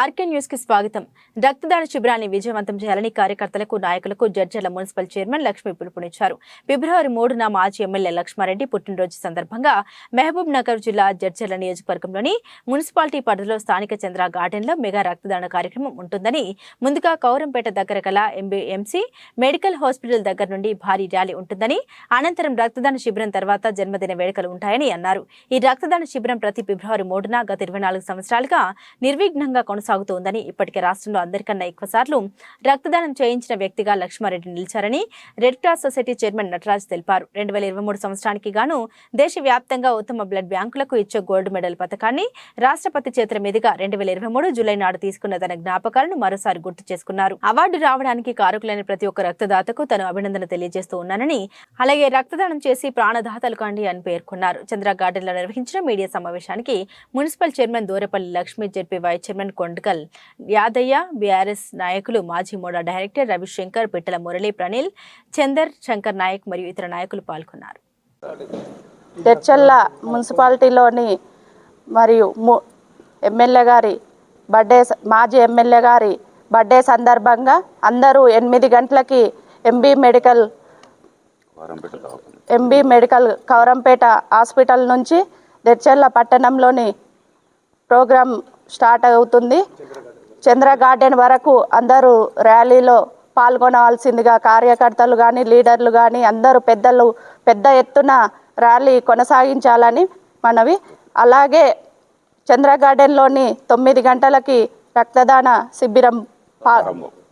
RK న్యూస్కి స్వాగతం. రక్తదాన శిబిరాన్ని విజయవంతం చేయాలని కార్యకర్తలకు నాయకులకు జడ్జర్ల మున్సిపల్ చైర్మన్ లక్ష్మి పిలుపునిచ్చారు. ఫిబ్రవరి మూడున మాజీ ఎమ్మెల్యే లక్ష్మారెడ్డి పుట్టినరోజు సందర్భంగా మహబూబ్ నగర్ జిల్లా జడ్జర్ల నియోజకవర్గంలోని మున్సిపాలిటీ పరిధిలో స్థానిక చంద్ర గార్డెన్లో మెగా రక్తదాన కార్యక్రమం ఉంటుందని ముందుగా కౌరంపేట దగ్గర గల ఎంబీఎంసీ మెడికల్ హాస్పిటల్ దగ్గర నుండి భారీ ర్యాలీ ఉంటుందని అనంతరం రక్తదాన శిబిరం తర్వాత జన్మదిన వేడుకలు ఉంటాయని అన్నారు. ఈ రక్తదాన శిబిరం ప్రతి ఫిబ్రవరి మూడున గత ఇరవై నాలుగు సంవత్సరాలుగా నిర్విఘ్నంగా కొనసాగుతోందని ఇప్పటికే రాష్ట్రంలో అందరికన్నా ఎక్కువ సార్లు రక్తదానం చేయించిన వ్యక్తిగా Lakshma Reddy నిలిచారని red cross society chairman Nataraj తెలిపారు. రెండు వేల ఇరవై మూడు సంవత్సరానికి గాను దేశవ్యాప్తంగా ఉత్తమ బ్లడ్ బ్యాంకులకు ఇచ్చే గోల్డ్ మెడల్ పథకాన్ని రాష్ట్రపతి చేతుల మీదుగా రెండు వేల ఇరవై మూడు జూలై నాడు తీసుకున్న తన జ్ఞాపకాలను మరోసారి గుర్తు చేసుకున్నారు. అవార్డు రావడానికి కారకులైన ప్రతి ఒక్క రక్తదాతకు తను అభినందన తెలియజేస్తూ ఉన్నానని అలాగే రక్తదానం చేసి ప్రాణదాతలు కండి అని పేర్కొన్నారు. చంద్ర గార్డెన్లో నిర్వహించిన మీడియా సమావేశానికి municipal chairman Durapalli Lakshmi ZP vice chairman Kondakal Yadaiah BRS నాయకులు మాజీ మోడా డైరెక్టర్ రవిశంకర్ పిట్టల మురళీ ప్రణీల్ చందర్ శంకర్ నాయక్ మరియు ఇతర నాయకులు పాల్గొన్నారు. తెచ్చల్ల మున్సిపాలిటీలోని మరియు ము- ఎమ్మెల్యే గారి బర్త్డే మాజీ ఎమ్మెల్యే గారి బర్త్డే సందర్భంగా అందరూ ఎనిమిది గంటలకి MB medical MB medical Kaurampet hospital నుంచి దెర్చెల్ల పట్టణంలోని ప్రోగ్రాం స్టార్ట్ అవుతుంది. చంద్ర గార్డెన్ వరకు అందరూ ర్యాలీలో పాల్గొనవలసిందిగా కార్యకర్తలు కానీ లీడర్లు కానీ అందరూ పెద్దలు పెద్ద ఎత్తున ర్యాలీ కొనసాగించాలని మనవి. అలాగే చంద్ర గార్డెన్లోని తొమ్మిది గంటలకి రక్తదాన శిబిరం పా-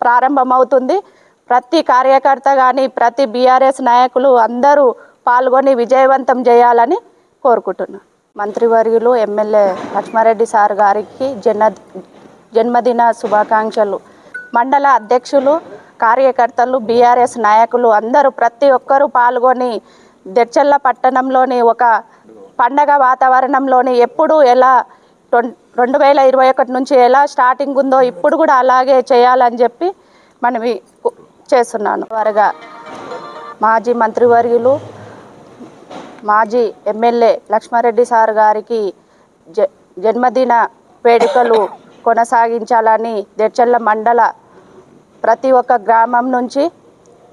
ప్రారంభమవుతుంది. ప్రతి కార్యకర్త కానీ ప్రతి బీఆర్ఎస్ నాయకులు అందరూ పాల్గొని విజయవంతం చేయాలని కోరుకుంటున్నాను మంత్రివర్యులు ఎమ్మెల్యే లక్ష్మారెడ్డి సార్ గారికి జన్మ జన్మదిన శుభాకాంక్షలు. మండల అధ్యక్షులు కార్యకర్తలు బీఆర్ఎస్ నాయకులు అందరూ ప్రతి ఒక్కరూ పాల్గొని దెడ్చెల్ల పట్టణంలోని ఒక పండగ వాతావరణంలోని ఎప్పుడు ఎలా రెండు వేల ఇరవై ఒకటి నుంచి ఎలా స్టార్టింగ్ ఉందో ఇప్పుడు కూడా అలాగే చేయాలని చెప్పి మనవి చేస్తున్నాను. త్వరగా మాజీ మంత్రివర్యులు మాజీ ఎమ్మెల్యే లక్ష్మారెడ్డి సార్ గారికి జ జన్మదిన వేడుకలు కొనసాగించాలని దెర్చల్ల మండల ప్రతి ఒక్క గ్రామం నుంచి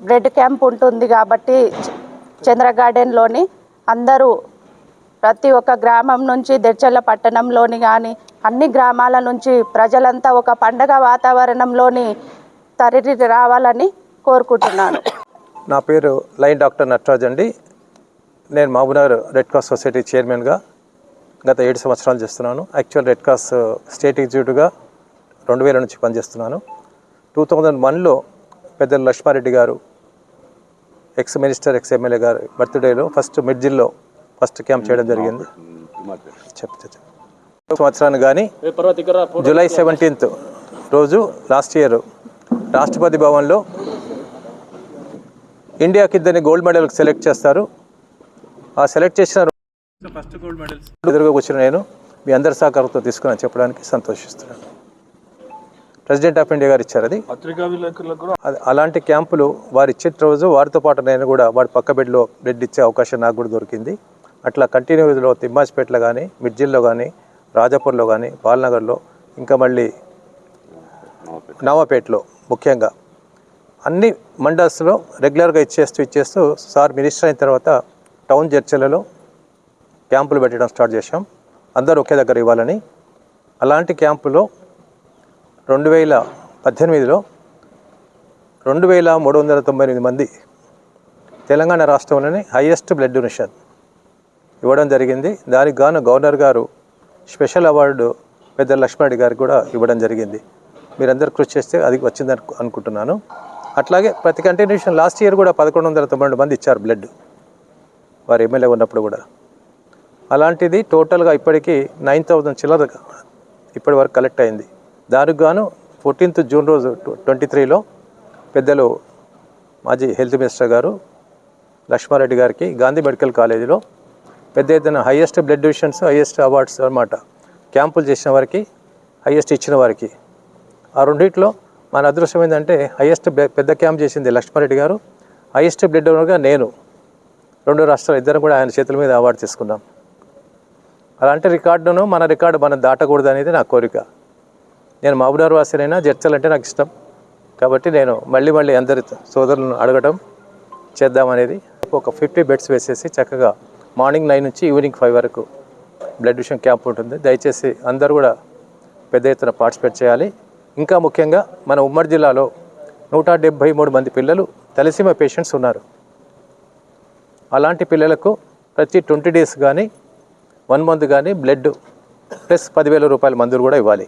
బ్లడ్ క్యాంప్ ఉంటుంది కాబట్టి చంద్ర గార్డెన్లోని అందరూ ప్రతి ఒక్క గ్రామం నుంచి దెర్చల్ల పట్టణంలోని కానీ అన్ని గ్రామాల నుంచి ప్రజలంతా ఒక పండగ వాతావరణంలోని తరలి రావాలని కోరుకుంటున్నాను. నా పేరు లైన్ డాక్టర్ నటరాజ్ అండి నేను మహబూబ్నగర్ రెడ్ క్రాస్ సొసైటీ చైర్మన్గా గత ఏడు సంవత్సరాలు చేస్తున్నాను. యాక్చువల్ రెడ్ క్రాస్ స్టేట్ ఎగ్జిక్యూటివ్గా రెండు వేల నుంచి పనిచేస్తున్నాను. టూ థౌజండ్ వన్లో పెద్దలు లక్ష్మారెడ్డి గారు ఎక్స్ మినిస్టర్ ఎక్స్ ఎమ్మెల్యే గారు బర్త్డేలో ఫస్ట్ మిడ్జిల్లో ఫస్ట్ క్యాంప్ చేయడం జరిగింది. చెప్తే సంవత్సరాన్ని కానీ జూలై సెవెంటీన్త్ రోజు లాస్ట్ ఇయర్ రాష్ట్రపతి భవన్లో ఇండియాకి ఇద్దరిని గోల్డ్ మెడల్ సెలెక్ట్ చేస్తారు. ఆ సెలెక్ట్ చేసిన ఫస్ట్ గోల్డ్ మెడల్స్. ఎదురుగా కూర్చుని నేను మీ అందరి సహకారంతో తీసుకుని చెప్పడానికి సంతోషిస్తున్నాను. ప్రెసిడెంట్ ఆఫ్ ఇండియా గారు ఇచ్చారు అది. పత్రికా విలేకరులకు కూడా అలాంటి క్యాంపులు వారు ఇచ్చే రోజు వారితో పాటు నేను కూడా వాడి పక్క బెడ్లో బ్లడ్ ఇచ్చే అవకాశం నాకు కూడా దొరికింది. అట్లా కంటిన్యూస్లో తిమ్మాజ్పేటలో కానీ మిడ్జిల్లో కానీ రాజాపూర్లో కానీ బాలనగర్లో ఇంకా మళ్ళీ నవాపేటలో ముఖ్యంగా అన్ని మండల్స్లో రెగ్యులర్గా ఇచ్చేస్తూ ఇచ్చేస్తూ సార్ మినిస్టర్ అయిన తర్వాత టౌన్ చర్చలలో క్యాంపులు పెట్టడం స్టార్ట్ చేశాం. అందరూ ఒకే దగ్గర ఇవ్వాలని. అలాంటి క్యాంపులో రెండు వేల పద్దెనిమిదిలో రెండు వేల మూడు వందల తొంభై ఎనిమిది మంది తెలంగాణ రాష్ట్రంలోని హైయెస్ట్ బ్లడ్ డొనేషన్ ఇవ్వడం జరిగింది. దానికి గాను గవర్నర్ గారు స్పెషల్ అవార్డు పెద్ద లక్ష్మణరెడ్డి గారికి కూడా ఇవ్వడం జరిగింది. మీరందరూ కృషి చేస్తే అది వచ్చిందని అనుకుంటున్నాను. అట్లాగే ప్రతి కంటిన్యూషన్ లాస్ట్ ఇయర్ కూడా పదకొండు వందల తొంభై రెండు మంది ఇచ్చారు బ్లడ్. వారు ఎమ్మెల్యే ఉన్నప్పుడు కూడా. అలాంటిది టోటల్గా ఇప్పటికీ నైన్ థౌజండ్ చిల్లర ఇప్పటి వరకు కలెక్ట్ అయింది. దానికి గాను ఫోర్టీన్త్ జూన్ రోజు ట్వంటీ త్రీలో పెద్దలు మాజీ హెల్త్ మినిస్టర్ గారు లక్ష్మారెడ్డి గారికి గాంధీ మెడికల్ కాలేజీలో పెద్ద ఎత్తున highest blood donations highest awards అన్నమాట క్యాంపులు చేసిన వారికి హయ్యెస్ట్ ఇచ్చిన వారికి. ఆ రెండిట్లో మన అదృష్టం ఏంటంటే హైయెస్ట్ పెద్ద క్యాంప్ చేసింది లక్ష్మారెడ్డి గారు. హైయెస్ట్ బ్లడ్ డోనర్గా నేను. రెండు రాష్ట్రాలు ఇద్దరు కూడా ఆయన చేతుల మీద అవార్డు తీసుకున్నాం. అలాంటి రికార్డును మన రికార్డు మనం దాటకూడదు అనేది నా కోరిక. నేను మహబూబ్నగర్ వాసినైనా జడ్చల్ అంటే నాకు ఇష్టం. కాబట్టి నేను మళ్ళీ మళ్ళీ అందరి సోదరులను అడగడం చేద్దామనేది ఒక ఫిఫ్టీ బెడ్స్ వేసేసి చక్కగా మార్నింగ్ నైన్ నుంచి ఈవినింగ్ ఫైవ్ వరకు బ్లడ్ విషన్ క్యాంప్ ఉంటుంది. దయచేసి అందరూ కూడా పెద్ద ఎత్తున పార్టిసిపేట్ చేయాలి. ఇంకా ముఖ్యంగా మన ఉమ్మడి జిల్లాలో నూట డెబ్భై మూడు మంది పిల్లలు తలసీమ పేషెంట్స్ ఉన్నారు. అలాంటి పిల్లలకు ప్రతి ట్వంటీ డేస్ కానీ వన్ మంత్ కానీ బ్లడ్ ప్లస్ పదివేల రూపాయల మందులు కూడా ఇవ్వాలి.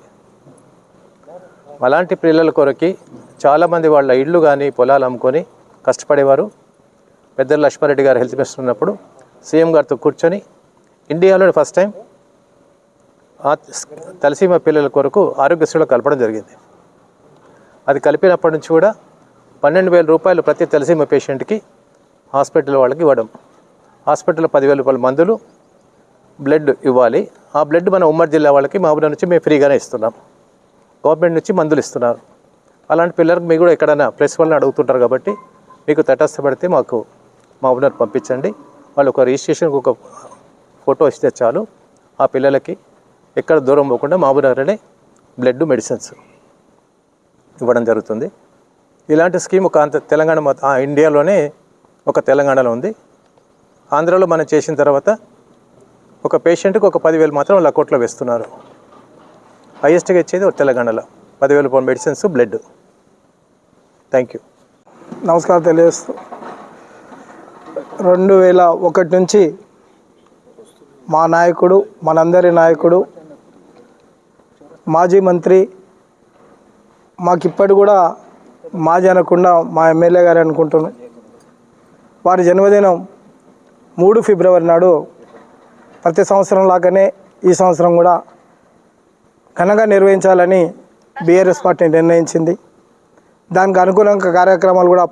అలాంటి పిల్లల కొరకి చాలామంది వాళ్ళ ఇళ్ళు కానీ పొలాలు అమ్ముకొని కష్టపడేవారు. పెద్దల లక్ష్మారెడ్డి గారు హెల్త్ మినిస్టర్ ఉన్నప్పుడు సీఎం గారితో కూర్చొని ఇండియాలో ఫస్ట్ టైం తలసీమ పిల్లల కొరకు ఆరోగ్యశ్రీలో కలపడం జరిగింది. అది కలిపినప్పటి నుంచి కూడా పన్నెండు వేల రూపాయలు ప్రతి తలసీమ పేషెంట్కి హాస్పిటల్ వాళ్ళకి ఇవ్వడం. హాస్పిటల్లో పదివేల రూపాయల మందులు బ్లడ్ ఇవ్వాలి. ఆ బ్లడ్ మన ఉమ్మడి జిల్లా వాళ్ళకి మహబూబ్ నుంచి మేము ఫ్రీగానే ఇస్తున్నాం. గవర్నమెంట్ నుంచి మందులు ఇస్తున్నారు. అలాంటి పిల్లలకు మీకు కూడా ఎక్కడైనా ప్రెస్ వాళ్ళని అడుగుతుంటారు కాబట్టి మీకు తటస్థపడితే మాకు మహబూబ్నర్ పంపించండి. వాళ్ళు ఒక రిజిస్ట్రేషన్కి ఒక ఫోటో ఇస్తే చాలు. ఆ పిల్లలకి ఎక్కడ దూరం పోకుండా మహబూబ్నగర్లోనే బ్లడ్ మెడిసిన్స్ ఇవ్వడం జరుగుతుంది. ఇలాంటి స్కీమ్ ఒక అంత తెలంగాణ ఆ, ఇండియాలోనే ఒక తెలంగాణలో ఉంది. ఆంధ్రాలో మనం చేసిన తర్వాత ఒక పేషెంట్కి ఒక పదివేలు మాత్రం వాళ్ళ అకౌంట్లో వేస్తున్నారు. హైయెస్ట్గా ఇచ్చేది ఒక తెలంగాణలో పదివేల రూపాయల మెడిసిన్స్ బ్లడ్. థ్యాంక్ యూ నమస్కారం తెలియజేస్తూ రెండు వేల ఒకటి నుంచి మా నాయకుడు మనందరి నాయకుడు మాజీ మంత్రి మాకు ఇప్పటి కూడా మాజీ అనకుండా మా ఎమ్మెల్యే గారు అనుకుంటున్నాం వారి జన్మదినం మూడు ఫిబ్రవరి నాడు ప్రతి సంవత్సరం లాగానే ఈ సంవత్సరం కూడా ఘనంగా నిర్వహించాలని బీఆర్ఎస్ పార్టీ నిర్ణయించింది. దానికి అనుకూలంగా కార్యక్రమాలు కూడా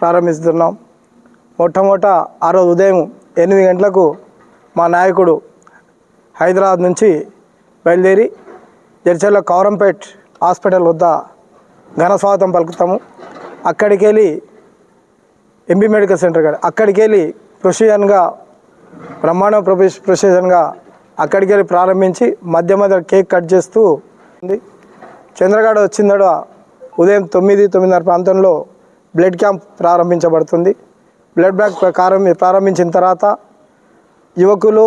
ప్రారంభిస్తున్నాం. మొట్టమొదట ఆ రోజు ఉదయం ఎనిమిది గంటలకు మా నాయకుడు హైదరాబాద్ నుంచి బయలుదేరి జడ్చర్ల కౌరంపేట్ హాస్పిటల్ వద్ద ఘన స్వాగతం పలుకుతాము. అక్కడికి వెళ్ళి ఎంబీ మెడికల్ సెంటర్ కాడ. అక్కడికి వెళ్ళి ప్రొసీజన్గా బ్రహ్మాండ ప్రొఫెస్ ప్రొసీజన్గా అక్కడికి వెళ్ళి ప్రారంభించి మధ్య మధ్య కేక్ కట్ చేస్తూ ఉంది. చంద్రగాడ వచ్చిందడ ఉదయం తొమ్మిది తొమ్మిదిన్నర ప్రాంతంలో బ్లడ్ క్యాంప్ ప్రారంభించబడుతుంది. బ్లడ్ బ్యాంక్ ప్రారంభి ప్రారంభించిన తర్వాత యువకులు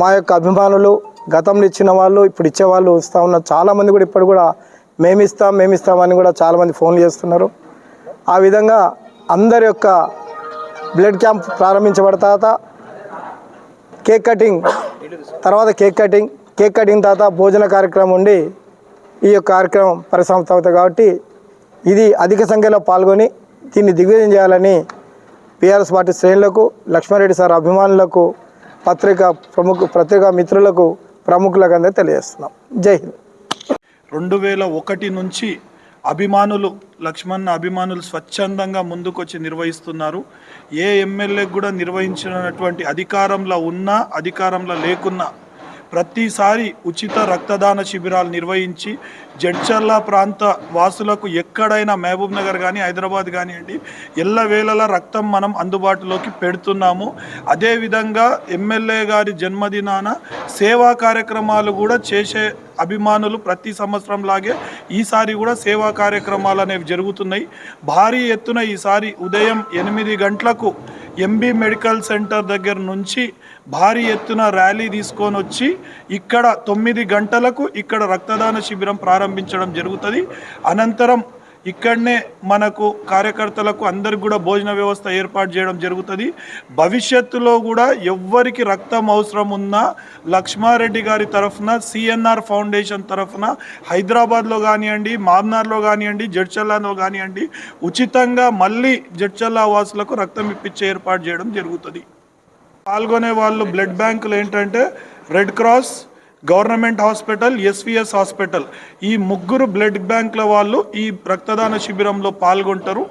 మా యొక్క అభిమానులు గతంలో ఇచ్చిన వాళ్ళు ఇప్పుడు ఇచ్చేవాళ్ళు ఇస్తూ ఉన్నారు. చాలామంది కూడా ఇప్పుడు కూడా మేమిస్తాం మేమిస్తామని కూడా చాలామంది ఫోన్లు చేస్తున్నారు. ఆ విధంగా అందరి యొక్క బ్లడ్ క్యాంప్ ప్రారంభించబడిన తర్వాత కేక్ కటింగ్ తర్వాత కేక్ కటింగ్ కేక్ కటింగ్ తర్వాత భోజన కార్యక్రమం ఉండి ఈ యొక్క కార్యక్రమం పరిసమాప్తం అవుతుంది కాబట్టి ఇది అధిక సంఖ్యలో పాల్గొని దీన్ని దిగ్విజయం చేయాలని పిఆర్ఎస్ పార్టీ శ్రేణులకు లక్ష్మారెడ్డి సార్ అభిమానులకు పత్రిక ప్రముఖ పత్రికా మిత్రులకు ప్రముఖులకు అందరూ తెలియజేస్తున్నాం. జై హింద్. రెండు వేల ఒకటి నుంచి అభిమానులు లక్ష్మణ్ అభిమానులు స్వచ్ఛందంగా ముందుకొచ్చి నిర్వహిస్తున్నారు. ఏ ఎమ్మెల్యేకి కూడా నిర్వహించినటువంటి అధికారంలో ఉన్నా అధికారంలో లేకున్నా ప్రతిసారి ఉచిత రక్తదాన శిబిరాలు నిర్వహించి జడ్చర్ల ప్రాంత వాసులకు ఎక్కడైనా మహబూబ్ నగర్ కానీ హైదరాబాద్ కానివ్వండి ఎల్లవేళలా రక్తం మనం అందుబాటులోకి పెడుతున్నాము. అదేవిధంగా ఎమ్మెల్యే గారి జన్మదినాన సేవా కార్యక్రమాలు కూడా చేసే అభిమానులు ప్రతి సంవత్సరం లాగే ఈసారి కూడా సేవా కార్యక్రమాలు అనేవి జరుగుతున్నాయి. భారీ ఎత్తున ఈసారి ఉదయం ఎనిమిది గంటలకు ఎంబీ మెడికల్ సెంటర్ దగ్గర నుంచి భారీ ఎత్తున ర్యాలీ తీసుకొని వచ్చి ఇక్కడ తొమ్మిది గంటలకు ఇక్కడ రక్తదాన శిబిరం ప్రారంభించడం జరుగుతుంది. అనంతరం ఇక్కడనే మనకు కార్యకర్తలకు అందరికి కూడా భోజన వ్యవస్థ ఏర్పాటు చేయడం జరుగుతుంది. భవిష్యత్తులో కూడా ఎవ్వరికి రక్తం అవసరం ఉన్నా లక్ష్మారెడ్డి గారి తరఫున సిఎన్ఆర్ ఫౌండేషన్ తరఫున హైదరాబాద్లో కానివ్వండి మామ్నార్లో కానివ్వండి జడ్చల్లాలో కానివ్వండి ఉచితంగా మళ్ళీ జడ్చల్లా వాసులకు రక్తం ఇప్పించే ఏర్పాటు చేయడం జరుగుతుంది. పాల్గొనే వాళ్ళు బ్లడ్ బ్యాంకులు ఏంటంటే red cross government hospital SVS hospital. ఈ ముగ్గురు బ్లడ్ బ్యాంకుల వాళ్ళు ఈ రక్తదాన శిబిరంలో పాల్గొంటారు.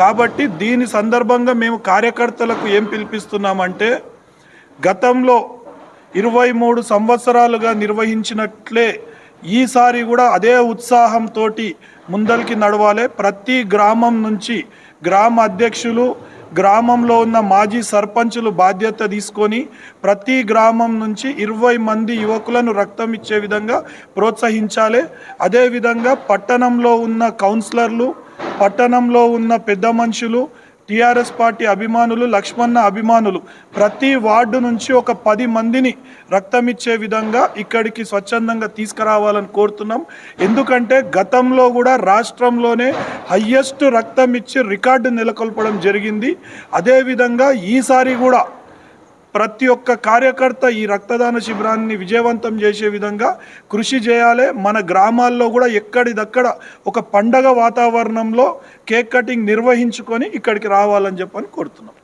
కాబట్టి దీని సందర్భంగా మేము కార్యకర్తలకు ఏం పిలిపిస్తున్నామంటే గతంలో ఇరవై మూడు సంవత్సరాలుగా నిర్వహించినట్లే ఈసారి కూడా అదే ఉత్సాహంతో ముందరికి నడవాలి. ప్రతి గ్రామం నుంచి గ్రామ అధ్యక్షులు గ్రామంలో ఉన్న మాజీ సర్పంచులు బాధ్యత తీసుకొని ప్రతి గ్రామం నుంచి ఇరవై మంది యువకులను రక్తం ఇచ్చే విధంగా ప్రోత్సహించాలి. అదేవిధంగా పట్టణంలో ఉన్న కౌన్సిలర్లు పట్టణంలో ఉన్న పెద్ద మనుషులు టీఆర్ఎస్ పార్టీ అభిమానులు లక్ష్మణ అభిమానులు ప్రతి వార్డు నుంచి ఒక పది మందిని రక్తం ఇచ్చే విధంగా ఇక్కడికి స్వచ్ఛందంగా తీసుకురావాలని కోరుతున్నాం. ఎందుకంటే గతంలో కూడా రాష్ట్రంలోనే హయ్యెస్ట్ రక్తం ఇచ్చి రికార్డు నెలకొల్పడం జరిగింది. అదేవిధంగా ఈసారి కూడా ప్రతి ఒక్క కార్యకర్త ఈ రక్తదాన శిబిరాన్ని విజయవంతం చేసే విధంగా కృషి చేయాలి. మన గ్రామాల్లో కూడా ఎక్కడిదక్కడ ఒక పండగ వాతావరణంలో కేక్ కటింగ్ నిర్వహించుకొని ఇక్కడికి రావాలని చెప్పని కోరుతున్నాం.